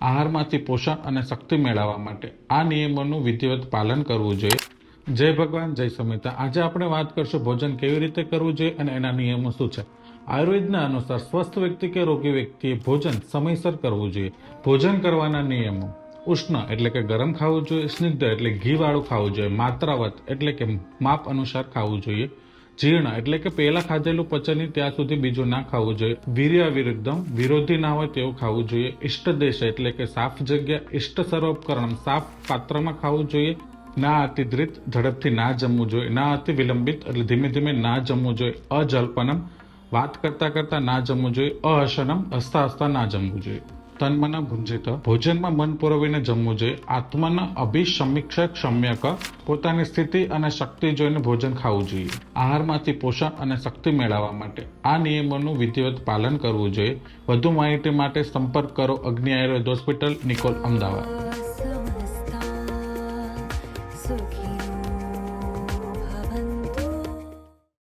આહારમાંથી પોષણ અને શક્તિ મેળવવા માટે આ નિયમોનું વિધિવત પાલન કરવું જોઈએ. જય ભગવાન, જય સમિતા આજે આપણે વાત કરશું ભોજન કેવી રીતે કરવું જોઈએ અને એના નિયમો શું છે. આયુર્વેદના અનુસાર સ્વસ્થ વ્યક્તિ કે રોગી વ્યક્તિએ ભોજન સમયસર કરવું જોઈએ. ભોજન કરવાના નિયમો. ઉષ્ણ એટલે કે ગરમ ખાવું જોઈએ, સ્નિગ્ધ એટલે ઘી વાળું ખાવું જોઈએ, માત્રાવત એટલે કે માપ અનુસાર ખાવું જોઈએ. જીર્ણ એટલે કે પહેલા ખાધેલું પચે ત્યાં સુધી બીજું ના ખાવું જોઈએ. વીર્ય વિરુદ્ધમ, વિરોધી ના હોય તેવું ખાવું જોઈએ. ઇષ્ટદેશ એટલે કે સાફ જગ્યા ઇષ્ટ સર્વોપકરણ સાફ પાત્રમાં ખાવું જોઈએ. ના અતિદ્રિત, ઝડપથી ના જમવું જોઈએ. ના અતિ વિલંબિત એટલે ધીમે ધીમે ના જમવું જોઈએ. અજલ્પનમ, વાત કરતા કરતા ના જમવું જોઈએ. અહસનમ હસતા હસતા ના જમવું જોઈએ. તન્મના ભુંજિત, ભોજનમાં મન પુરવીને જમવું જોઈએ, આત્માના અભિસમીક્ષક સમ્યક પોતાની સ્થિતિ અને શક્તિ જોઈને ભોજન ખાવું જોઈએ, આહારમાંથી પોષણ અને શક્તિ મેળવવા માટે. આ નિયમોનું વિધિવત પાલન કરવું જોઈએ. વધુ માહિતી માટે સંપર્ક કરો અગ્નિ આયુર્વેદ હોસ્પિટલ, નિકોલ, અમદાવાદ.